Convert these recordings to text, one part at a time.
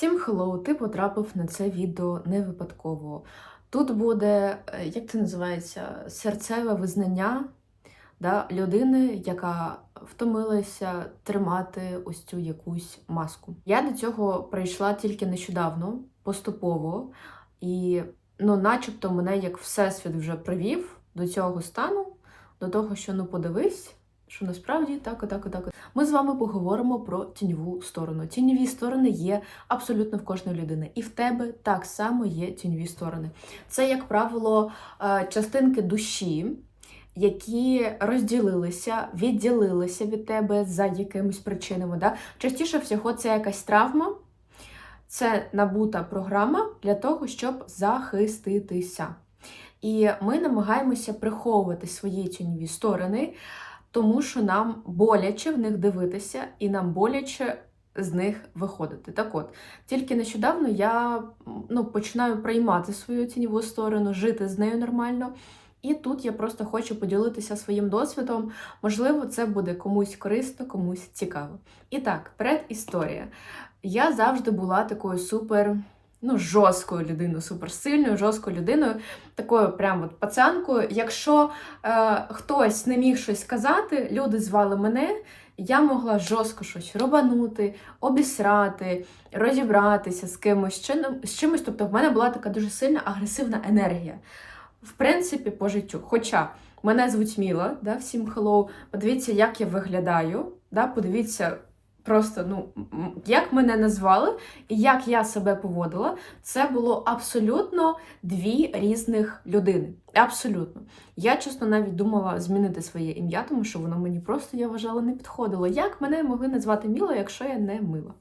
Всім хеллоу, ти потрапив на це відео не випадково. Тут буде, е, як це називається, серцеве визнання да, людини, яка втомилася тримати ось цю якусь маску. Я до цього прийшла тільки нещодавно, поступово, і ну, начебто мене як всесвіт вже привів до цього стану, до того, що ну подивись. Що насправді так, так, так. Ми з вами поговоримо про тіньову сторону. Тіньові сторони є абсолютно в кожної людини, і в тебе так само є тіньові сторони. Це, як правило, е, частинки душі, які розділилися, відділилися від тебе за якимись причинами. Да? Частіше всього, це якась травма, це набута програма для того, щоб захиститися. І ми намагаємося приховувати свої тіньові сторони, тому що нам боляче в них дивитися, і нам боляче з них виходити. Так от, тільки нещодавно я ну, починаю приймати свою тіньову сторону, жити з нею нормально. І тут я просто хочу поділитися своїм досвідом. Можливо, це буде комусь корисно, комусь цікаво. І так, предісторія. Я завжди була такою супер. Ну, жорсткою людиною, суперсильною, жорсткою людиною, такою прям от пацанкою. Якщо е, хтось не міг щось сказати, люди звали мене, я могла жорстко щось рубанути, обісрати, розібратися з кимось, чином, з чимось. Тобто в мене була така дуже сильна агресивна енергія. В принципі, по життю. Хоча мене звуть Міла, да, всім хеллоу, подивіться, як я виглядаю. Да, Подивіться. Просто ну як мене назвали і як я себе поводила, це було абсолютно дві різних людини. Абсолютно. Я чесно навіть думала змінити своє ім'я, тому що воно мені просто я вважала не підходило. Як мене могли назвати Міла, якщо я не мила?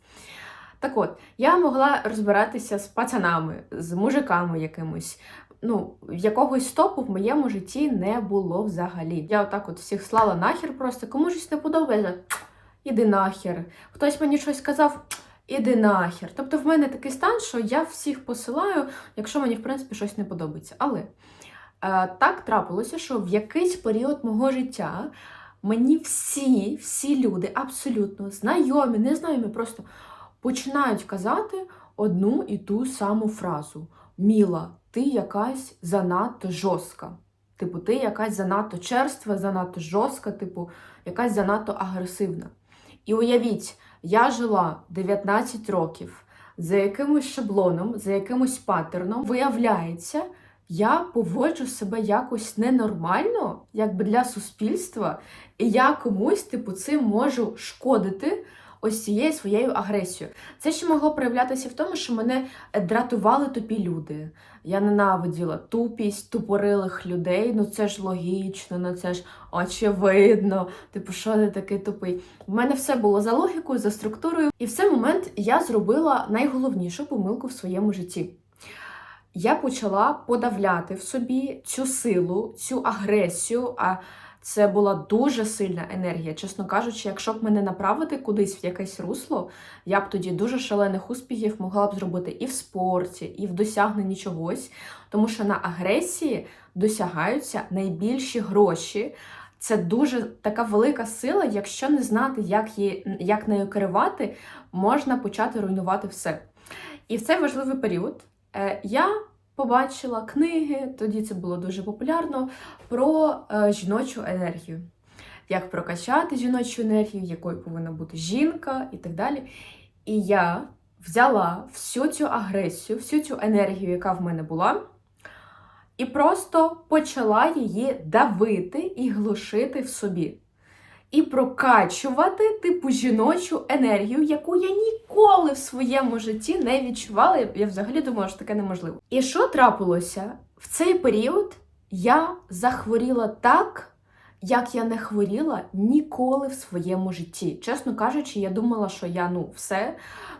Так от, я могла розбиратися з пацанами, з мужиками якимось. Ну, якогось стопу в моєму житті не було взагалі. Я отак от всіх слала нахер просто, кому щось не подобається іди нахер. Хтось мені щось сказав, іди нахер. Тобто в мене такий стан, що я всіх посилаю, якщо мені, в принципі, щось не подобається. Але е, так трапилося, що в якийсь період мого життя мені всі, всі люди, абсолютно знайомі, незнайомі, просто починають казати одну і ту саму фразу: Міла, ти якась занадто жорстка. Типу, ти якась занадто черства, занадто жорстка, типу, якась занадто агресивна. І уявіть, я жила 19 років за якимось шаблоном, за якимось паттерном. Виявляється, я поводжу себе якось ненормально, якби для суспільства, і я комусь, типу, цим можу шкодити. Ось цією своєю агресією. Це ще могло проявлятися в тому, що мене дратували тупі люди. Я ненавиділа тупість тупорилих людей. Ну це ж логічно, ну це ж очевидно. Типу, що ти такий тупий? У мене все було за логікою, за структурою, і в цей момент я зробила найголовнішу помилку в своєму житті. Я почала подавляти в собі цю силу, цю агресію. а це була дуже сильна енергія. Чесно кажучи, якщо б мене направити кудись в якесь русло, я б тоді дуже шалених успіхів могла б зробити і в спорті, і в досягненні чогось, тому що на агресії досягаються найбільші гроші. Це дуже така велика сила. Якщо не знати, як її як нею керувати, можна почати руйнувати все. І в цей важливий період е, я побачила книги, тоді це було дуже популярно, про е, жіночу енергію. Як прокачати жіночу енергію, якою повинна бути жінка і так далі. І я взяла всю цю агресію, всю цю енергію, яка в мене була, і просто почала її давити і глушити в собі і прокачувати типу жіночу енергію, яку я ніколи в своєму житті не відчувала. Я взагалі думала, що таке неможливо. І що трапилося в цей період? Я захворіла так. Як я не хворіла ніколи в своєму житті. Чесно кажучи, я думала, що я ну все,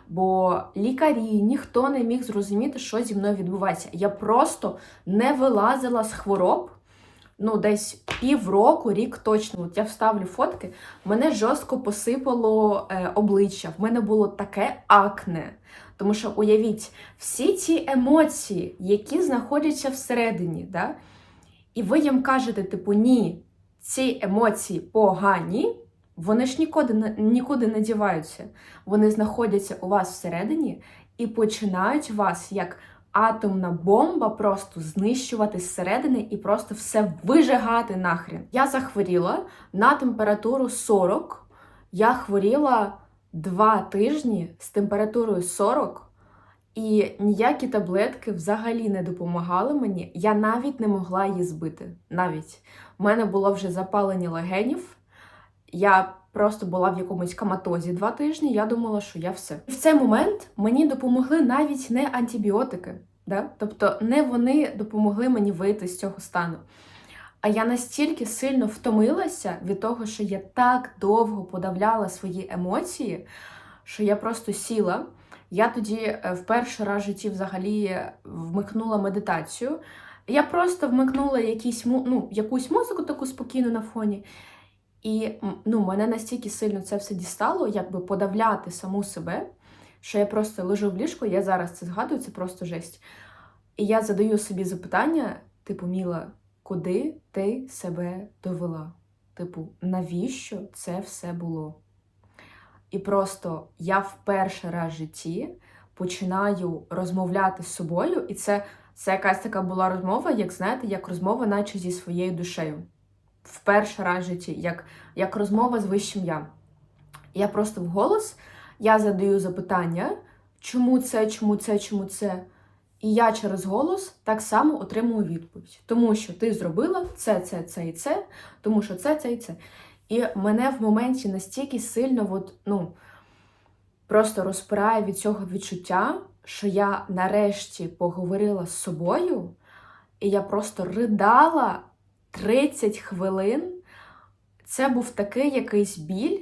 бо лікарі ніхто не міг зрозуміти, що зі мною відбувається. Я просто не вилазила з хвороб ну, десь півроку, рік точно. От я вставлю фотки, мене жорстко посипало е, обличчя. В мене було таке акне. Тому що уявіть, всі ці емоції, які знаходяться всередині, да? і ви їм кажете, типу, ні, ці емоції погані, вони ж нікуди, нікуди не діваються. Вони знаходяться у вас всередині. і починають вас як атомна бомба просто знищувати зсередини і просто все вижигати нахрен. Я захворіла на температуру 40. Я хворіла два тижні з температурою 40. І ніякі таблетки взагалі не допомагали мені. Я навіть не могла її збити. Навіть у мене було вже запалення легенів. Я просто була в якомусь каматозі два тижні. Я думала, що я все. І в цей момент мені допомогли навіть не антибіотики. Да? Тобто не вони допомогли мені вийти з цього стану. А я настільки сильно втомилася від того, що я так довго подавляла свої емоції, що я просто сіла. Я тоді е, в перший раз в житті взагалі вмикнула медитацію. Я просто вмикнула якісь, ну, якусь музику таку спокійну на фоні. І ну, мене настільки сильно це все дістало, якби подавляти саму себе, що я просто лежу в ліжку, я зараз це згадую, це просто жесть. І я задаю собі запитання, типу, Міла, куди ти себе довела? Типу, навіщо це все було? І просто я в перший раз в житті починаю розмовляти з собою, і це, це якась така була розмова, як знаєте, як розмова, наче зі своєю душею. В перший раз в житті, як, як розмова з вищим я. Я просто вголос, я задаю запитання, чому це, чому це, чому це. І я через голос так само отримую відповідь. Тому що ти зробила це, це, це і це, тому що це, це і це. І мене в моменті настільки сильно, от, ну, просто розпирає від цього відчуття, що я нарешті поговорила з собою, і я просто ридала 30 хвилин. Це був такий якийсь біль,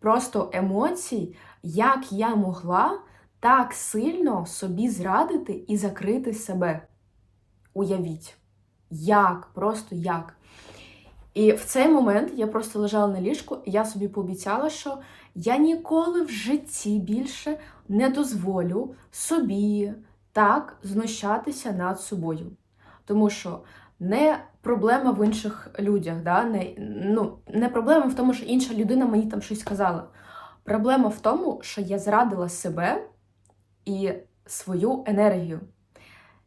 просто емоцій, як я могла так сильно собі зрадити і закрити себе. Уявіть, як, просто як. І в цей момент я просто лежала на ліжку, і я собі пообіцяла, що я ніколи в житті більше не дозволю собі так знущатися над собою. Тому що не проблема в інших людях, да? не, ну, не проблема в тому, що інша людина мені там щось сказала. Проблема в тому, що я зрадила себе і свою енергію.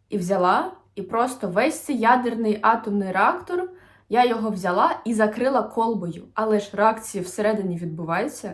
І взяла, і просто весь цей ядерний атомний реактор, я його взяла і закрила колбою. Але ж реакції всередині відбуваються.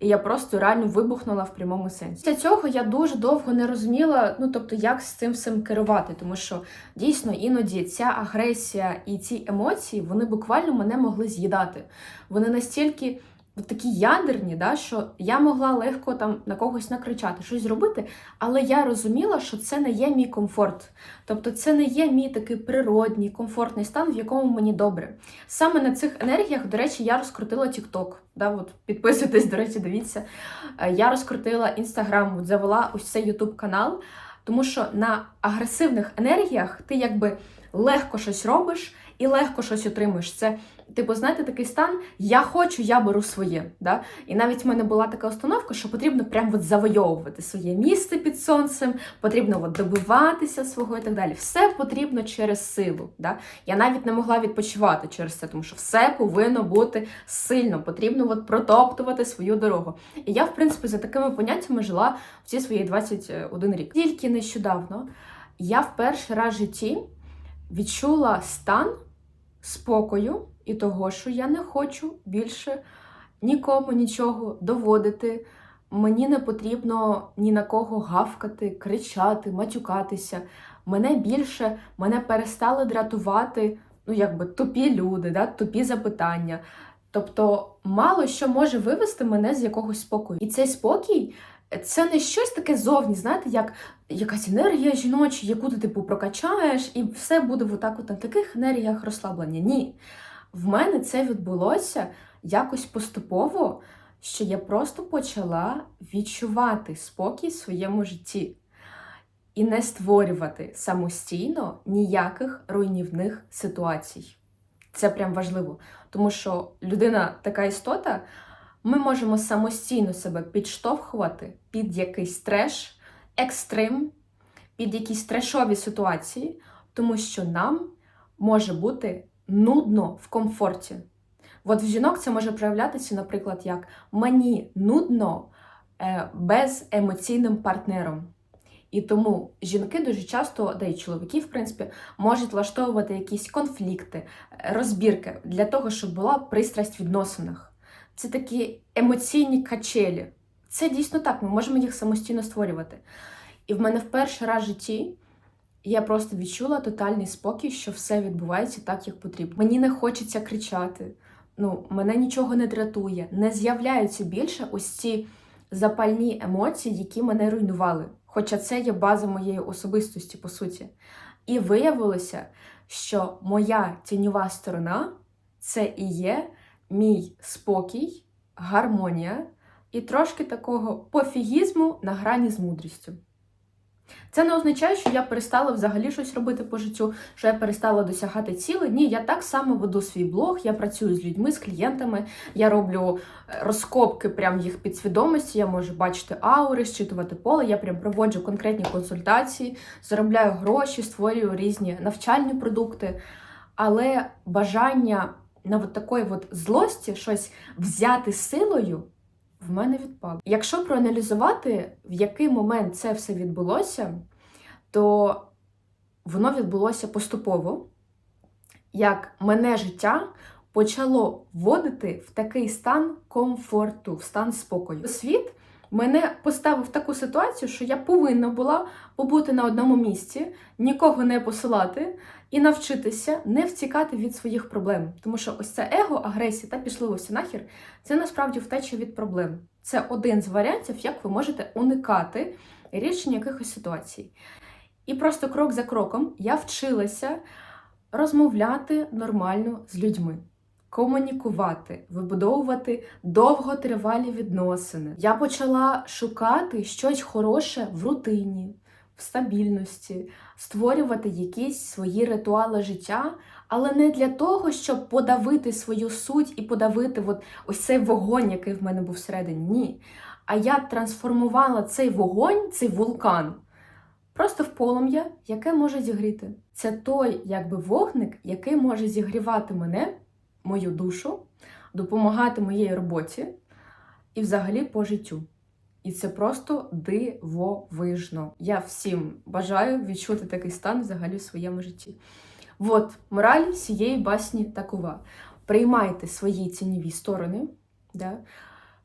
І я просто реально вибухнула в прямому сенсі. Після цього я дуже довго не розуміла, ну тобто, як з цим всім керувати, тому що дійсно іноді ця агресія і ці емоції вони буквально мене могли з'їдати. Вони настільки такі ядерні, да, що я могла легко там на когось накричати, щось зробити, але я розуміла, що це не є мій комфорт. Тобто це не є мій такий природній, комфортний стан, в якому мені добре. Саме на цих енергіях, до речі, я розкрутила TikTok. Да, от Підписуйтесь, до речі, дивіться. Е, Я розкрутила Instagram, завела ось цей YouTube канал, тому що на агресивних енергіях ти якби легко щось робиш і легко щось отримуєш. Це, типу, знаєте, такий стан я хочу, я беру своє. Да? І навіть в мене була така установка, що потрібно прям от завойовувати своє місце під сонцем, потрібно от добиватися свого і так далі. Все потрібно через силу. Да? Я навіть не могла відпочивати через це, тому що все повинно бути сильно, потрібно от протоптувати свою дорогу. І я, в принципі, за такими поняттями жила всі свої 21 рік. Тільки нещодавно я в перший раз в житті відчула стан спокою і того, що я не хочу більше нікому нічого доводити. Мені не потрібно ні на кого гавкати, кричати, матюкатися. Мене більше мене перестали дратувати ну, якби тупі люди, да, тупі запитання. Тобто, мало що може вивести мене з якогось спокою. І цей спокій це не щось таке зовні, знаєте, як якась енергія жіноча, яку ти типу прокачаєш, і все буде отак от на таких енергіях розслаблення. Ні. В мене це відбулося якось поступово, що я просто почала відчувати спокій в своєму житті і не створювати самостійно ніяких руйнівних ситуацій. Це прям важливо, тому що людина така істота, ми можемо самостійно себе підштовхувати під якийсь треш, екстрим, під якісь трешові ситуації, тому що нам може бути нудно в комфорті. От в жінок це може проявлятися, наприклад, як мені нудно е, без емоційним партнером. І тому жінки дуже часто, да й чоловіки, в принципі, можуть влаштовувати якісь конфлікти, розбірки для того, щоб була пристрасть в відносинах. Це такі емоційні качелі. Це дійсно так, ми можемо їх самостійно створювати. І в мене в перший раз в житті я просто відчула тотальний спокій, що все відбувається так, як потрібно. Мені не хочеться кричати. Ну, мене нічого не дратує, не з'являються більше ось ці запальні емоції, які мене руйнували. Хоча це є база моєї особистості, по суті. І виявилося, що моя тіньова сторона це і є мій спокій, гармонія і трошки такого пофігізму на грані з мудрістю. Це не означає, що я перестала взагалі щось робити по життю, що я перестала досягати цілей. Ні, я так само веду свій блог, я працюю з людьми, з клієнтами, я роблю е, розкопки прям їх підсвідомості, я можу бачити аури, щитувати поле, я прям проводжу конкретні консультації, заробляю гроші, створюю різні навчальні продукти. Але бажання на от такої от злості щось взяти силою в мене відпало. Якщо проаналізувати, в який момент це все відбулося, то воно відбулося поступово, як мене життя почало вводити в такий стан комфорту, в стан спокою. Світ мене поставив таку ситуацію, що я повинна була побути на одному місці, нікого не посилати і навчитися не втікати від своїх проблем. Тому що ось це его, агресія та пішливості нахер це насправді втеча від проблем. Це один з варіантів, як ви можете уникати рішення якихось ситуацій. І просто крок за кроком я вчилася розмовляти нормально з людьми, комунікувати, вибудовувати довготривалі відносини. Я почала шукати щось хороше в рутині, в стабільності, створювати якісь свої ритуали життя, але не для того, щоб подавити свою суть і подавити от ось цей вогонь, який в мене був всередині. Ні. А я трансформувала цей вогонь, цей вулкан. Просто в полум'я, яке може зігріти. Це той, якби вогник, який може зігрівати мене, мою душу, допомагати моїй роботі і взагалі по життю. І це просто дивовижно. Я всім бажаю відчути такий стан взагалі в своєму житті. От, мораль цієї басні такова. Приймайте свої цінніві сторони, да?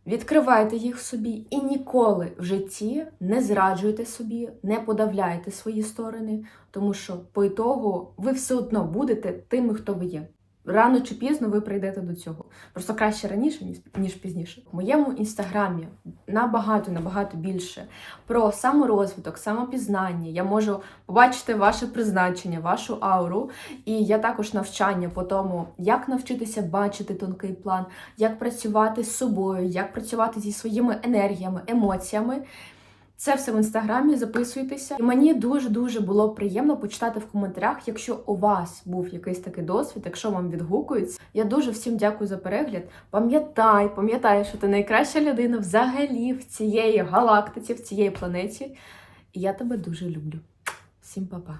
відкривайте їх собі і ніколи в житті не зраджуйте собі, не подавляйте свої сторони, тому що по ітогу ви все одно будете тими, хто ви є. Рано чи пізно ви прийдете до цього. Просто краще раніше, ніж, пізніше. В моєму інстаграмі набагато набагато більше про саморозвиток, самопізнання. Я можу побачити ваше призначення, вашу ауру. І я також навчання по тому, як навчитися бачити тонкий план, як працювати з собою, як працювати зі своїми енергіями, емоціями. Це все в інстаграмі, записуйтеся. І мені дуже-дуже було приємно почитати в коментарях, якщо у вас був якийсь такий досвід, якщо вам відгукується. Я дуже всім дякую за перегляд. Пам'ятай, пам'ятай, що ти найкраща людина взагалі в цієї галактиці, в цієї планеті. І я тебе дуже люблю. Всім па-па.